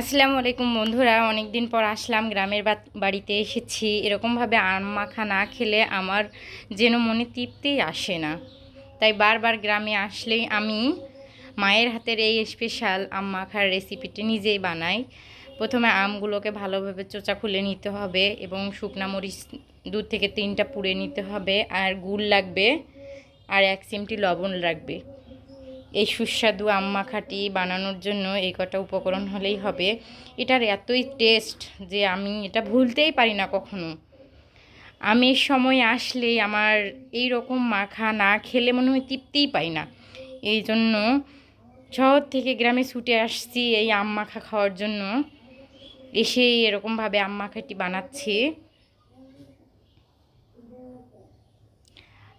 আসসালামু আলাইকুম বন্ধুরা অনেক দিন পর আসলাম, গ্রামের বাড়িতে এসেছি। এরকমভাবে আম মাখা না খেলে আমার যেন মনে তৃপ্তি আসে না। তাই বারবার গ্রামে আসলেই আমি মায়ের হাতের এই স্পেশাল আম মাখার রেসিপিটি নিজেই বানাই। প্রথমে আমগুলোকে ভালোভাবে চোচা খুলে নিতে হবে এবং শুকনা মরিচ দু থেকে তিনটা পুড়ে নিতে হবে। আর গুড় লাগবে, আর এক চিমটি লবণ লাগবে। এই সুস্বাদু আম মাখাটি বানানোর জন্য এই কটা উপকরণ হলেই হবে। এটার এতই টেস্ট যে আমি এটা ভুলতেই পারি না কখনো। আমের সময় আসলে আমার এই রকম মাখা না খেলে মনে হয় তৃপ্তিই পাই না। এই জন্য শহর থেকে গ্রামে ছুটে আসছি এই আম মাখা খাওয়ার জন্য। এসে এরকমভাবে আম মাখাটি বানাচ্ছি।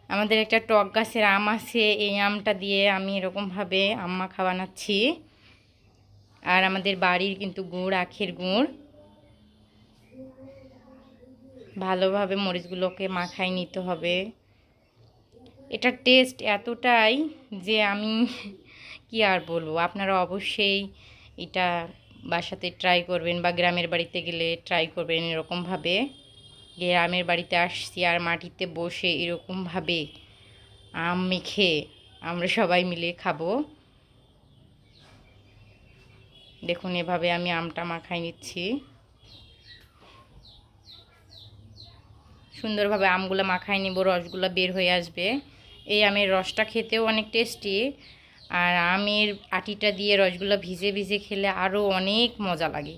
আমাদের একটা টক গাছের আম আছে, এই আমটা দিয়ে আমি এরকমভাবে আম মাখা বানাচ্ছি আর আমাদের বাড়ির কিন্তু গুড়, আখের গুড়। ভালোভাবে মরিচগুলোকে মাখায় নিতে হবে। এটার টেস্ট এতটাই যে আমি কি আর বলব? আপনারা অবশ্যই এটা বাসাতে ট্রাই করবেন বা গ্রামের বাড়িতে গেলে ট্রাই করবেন এরকমভাবে। গ্রামের বাড়িতে আসছি আর মাটিতে বসে এরকমভাবে আম মেখে আমরা সবাই মিলে খাব। দেখুন, এভাবে আমি আমটা মাখাই নিচ্ছি। সুন্দরভাবে আমগুলো মাখাই নিব, রসগুলো বের হয়ে আসবে। এই আমের রসটা খেতেও অনেক টেস্টি। আর আমের আটিটা দিয়ে রসগুলো ভিজে ভিজে খেলে আরও অনেক মজা লাগে।